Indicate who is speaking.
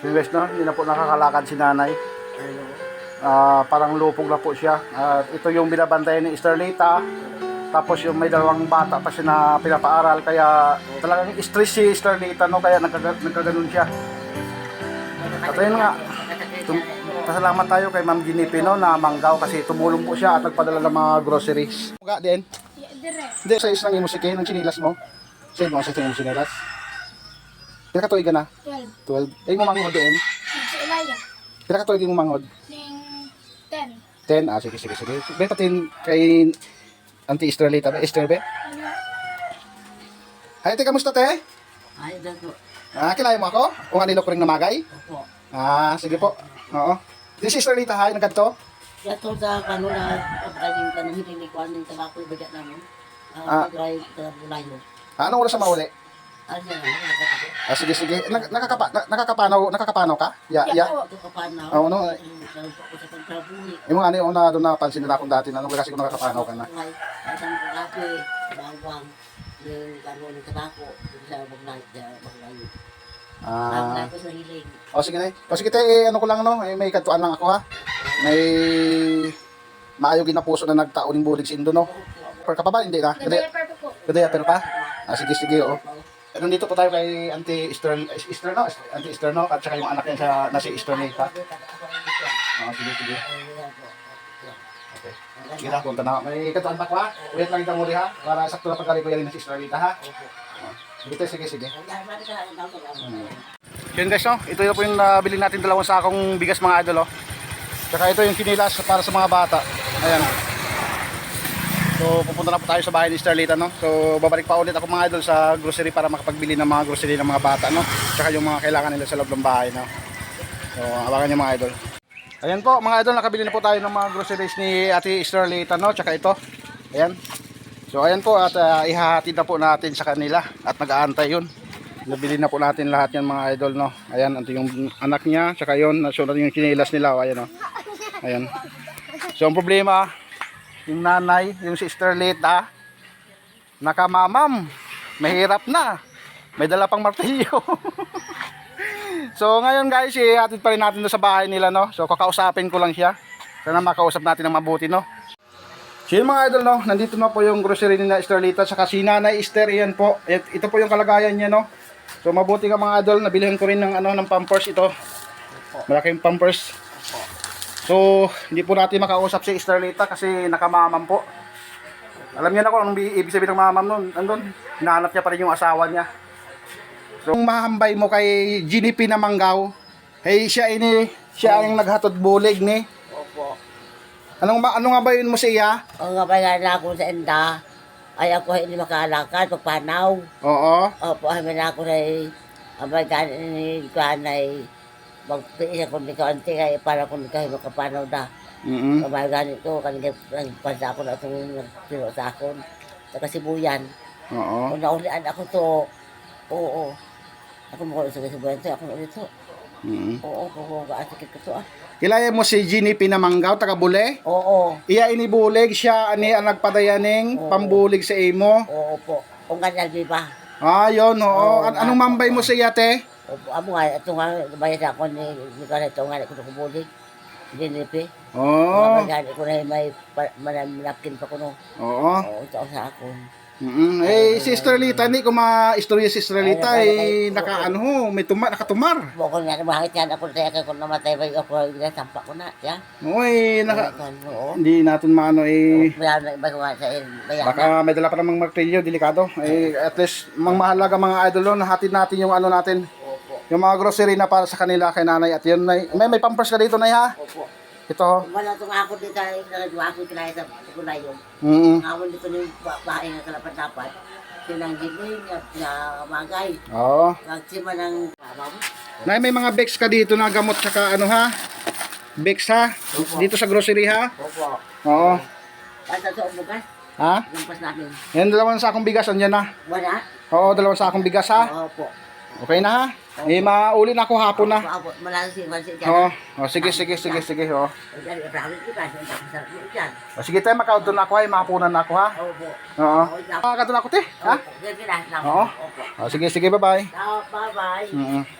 Speaker 1: Invest no, hindi na po nakakalakad si nanay. Ah, parang lupog na po siya. At ito yung binabantayan ni Starlita. Tapos yung may dalawang bata pa siya na pinapaaral. Kaya talagang stress si Starlita, no? Kaya nagkaga, nagkaganon siya. At ayun nga, pasalamat tayo kay Ma'am Ginny Pino na manggaw kasi tumulong po siya at nagpadala ng mga groceries. Mga din.
Speaker 2: Dire.
Speaker 1: Hindi, sa isang imo sige, ng sinilas mo. Sa mo sa imo sinilas. Pila ka tuig ka na?
Speaker 2: 12.
Speaker 1: 12. Ay mo mangod din.
Speaker 2: Si Elaya.
Speaker 1: Pila ka tuig mo mangod?
Speaker 2: Ning 10.
Speaker 1: 10. Ah, sige, sige, sige. Be, patin kay Auntie Estrelita. Be, Esther, be.
Speaker 2: Ano?
Speaker 1: Ay, te, kamusta, te?
Speaker 3: Ay, dato.
Speaker 1: Ah, kilala mo ako? Kung anilo ko ring namagay?
Speaker 3: Opo.
Speaker 1: Ah, sige po. Oo. This is Estrelita, ha? Nagkanto?
Speaker 3: Dato sa kano na pagkaling ka ng hindi ko ng tabako baga namin.
Speaker 1: Ah.
Speaker 3: Ah, drive bulayo.
Speaker 1: Ah, anong oras sa mauli? Ah, sige, sige. Nag nakakapa na- nakakapanaw, nakakapanaw ka? Ya, ya.
Speaker 3: Ito ka pa na.
Speaker 1: Oo, no. Yung ano, yung una doon napansin nila akong dati na nung kasi kung nakakapanaw ka na.
Speaker 3: Ay, ang kape, bawang, yung kano ng tabako bulayo. Sa bulayo. Ang
Speaker 1: Ah.
Speaker 3: ko sa hiling.
Speaker 1: O sige na. O sige te, eh, ano ko lang no, eh, may kantuan lang ako ha. May maayo ginapuso na nagtaon ng bulig si Indo no. Per ka pa ba? Hindi na. Kada pero pa. Ah, sige sige oh. Nandito po tayo kay Auntie Easter, Easter no? Auntie Easter no? At saka yung anak niya sa, na si Easter Nate ha. Ah, sige sige. Okay. Sige na, punta na. May kantuan pa ko ha. Wait lang itang muli ha. Para sakto na pagkari ko yan na si Easter Nate ha. Ah, Sige sige. Yun guys, no? ito yung po yung nabili natin dalawang sakong bigas mga idol. Oh. Tsaka ito yung kinilas para sa mga bata. Ayan. So pupunta na po tayo sa bahay ni Starlita. No? So babalik pa ulit ako mga idol sa grocery para makapagbili ng mga grocery ng mga bata. No? Tsaka yung mga kailangan nila sa loob ng bahay. No? So abangan nyo mga idol. Ayan po mga idol, nakabili na po tayo ng mga groceries ni Ate Starlita. No? Tsaka ito. Ayan. So ayan po at uh, ihahatid na po natin sa kanila at nag-aantay yun. Nabili na po natin lahat yan mga idol no. Ayan, ito yung anak niya, tsaka yun, nasuot natin yung kinilas nila, oh, ayan oh. Ayan. So ang problema, yung nanay, yung sister Lita, nakamamam, mahirap na. May dala pang martilyo. so ngayon guys, ihatid pa rin natin doon sa bahay nila no. So kakausapin ko lang siya. Sana makausap natin ng mabuti no. So yun mga idol no, nandito na po yung grocery ni na Starlita saka si Nanay Esther iyan po. Ito po yung kalagayan niya no. So mabuti ka mga idol, nabilihan ko rin ng ano ng pampers ito. Malaking pampers. So hindi po natin makausap si Starlita kasi nakamamam po. Alam niya na kung anong bi- ibig sabihin ng mamam nun. Andun, hinahanap niya pa rin yung asawa niya. So kung mahambay mo kay Ginny P na Manggaw, hey siya ini, siya ang naghatod bulig ni.
Speaker 3: Opo.
Speaker 1: Anong ano nga ba yun mo siya?
Speaker 3: Ang kabayan ako sa enda, ay ako hindi makalakad, pagpanaw.
Speaker 1: Oo.
Speaker 3: Opo, kami na ako na abay kanin ni Kuan ay magpiis ako ni Kaunti kaya para kung kayo makapanaw na.
Speaker 1: Mm.
Speaker 3: Abay ganito, kanina nagpansa ako na itong nagpiro sa akon. Sa kasibuyan.
Speaker 1: Oo.
Speaker 3: Kung naulian ako to, oo. Ako mo sa kasibuyan to, ako ulit to.
Speaker 1: Mm.
Speaker 3: Oo, kung kaasakit ko to ah.
Speaker 1: Kilaya mo si Ginny Pinamanggaw, taga Bule?
Speaker 3: Oo,
Speaker 1: Iya inibulig siya ani ang nagpadayaning
Speaker 3: Oo.
Speaker 1: pambulig sa imo.
Speaker 3: oo po. Kung ganyan di ba?
Speaker 1: Ah, yon oo.
Speaker 3: Oo,
Speaker 1: An- anong mambay mo sa iya te?
Speaker 3: Opo, amo nga, ito nga, bayad ako ni, ni Kuan, ito nga, ko bulig. Dinipi.
Speaker 1: Oo.
Speaker 3: Mga gani ko na may manapkin pa ko no.
Speaker 1: Oo.
Speaker 3: Oo, ito sa ako.
Speaker 1: Mm. Eh Sister Lita, ni ko ma-istorya si Sister Lita
Speaker 3: Ay,
Speaker 1: eh naka ano may tuma nakatumar.
Speaker 3: Bukod nga, mahit yan ako tayo kung namatay ba ako, ginasamba ko na, ya.
Speaker 1: Oy, naka
Speaker 3: Oo.
Speaker 1: hindi natin maano eh. Baka may dala pa namang martilyo, delikado. Eh, at least, mang mahalaga mga idol, nahatid natin yung ano natin, yung mga grocery na para sa kanila kay nanay. At yun, may, may, may pampers ka dito, nay, ha?
Speaker 3: opo.
Speaker 1: Ito, ho.
Speaker 3: Wala itong ako dito, nagagawa ko kinaya sa kulayon.
Speaker 1: Mm
Speaker 3: Ako dito yung ba- bahay nga kalapat-dapat. Sinang giling, na magay.
Speaker 1: Oo.
Speaker 3: Nagsima ng babam.
Speaker 1: Nay, may mga bags ka dito na gamot saka ano, ha? Bags, ha? Dito sa grocery, ha?
Speaker 3: Opo.
Speaker 1: Oo.
Speaker 3: Basta sa umugas,
Speaker 1: Ha?
Speaker 3: lampas namin.
Speaker 1: Yan, dalawang sakong bigas, andyan na.
Speaker 3: Wala?
Speaker 1: Oo, dalawang sakong bigas, ha?
Speaker 3: Opo.
Speaker 1: Okay na, ha? Eh, mauli na ako hapon na. Oo. Oh, sige, sige, sige, sige, oh. O, sige, tayo, makaudon na ako, ha? Mahapunan na ako, ha?
Speaker 3: Opo.
Speaker 1: Oo.
Speaker 3: Oo, dyan.
Speaker 1: Makakadon ako, te, ha? Oo. O, sige, sige, bye-bye.
Speaker 3: Bye-bye.
Speaker 1: Mm-mm.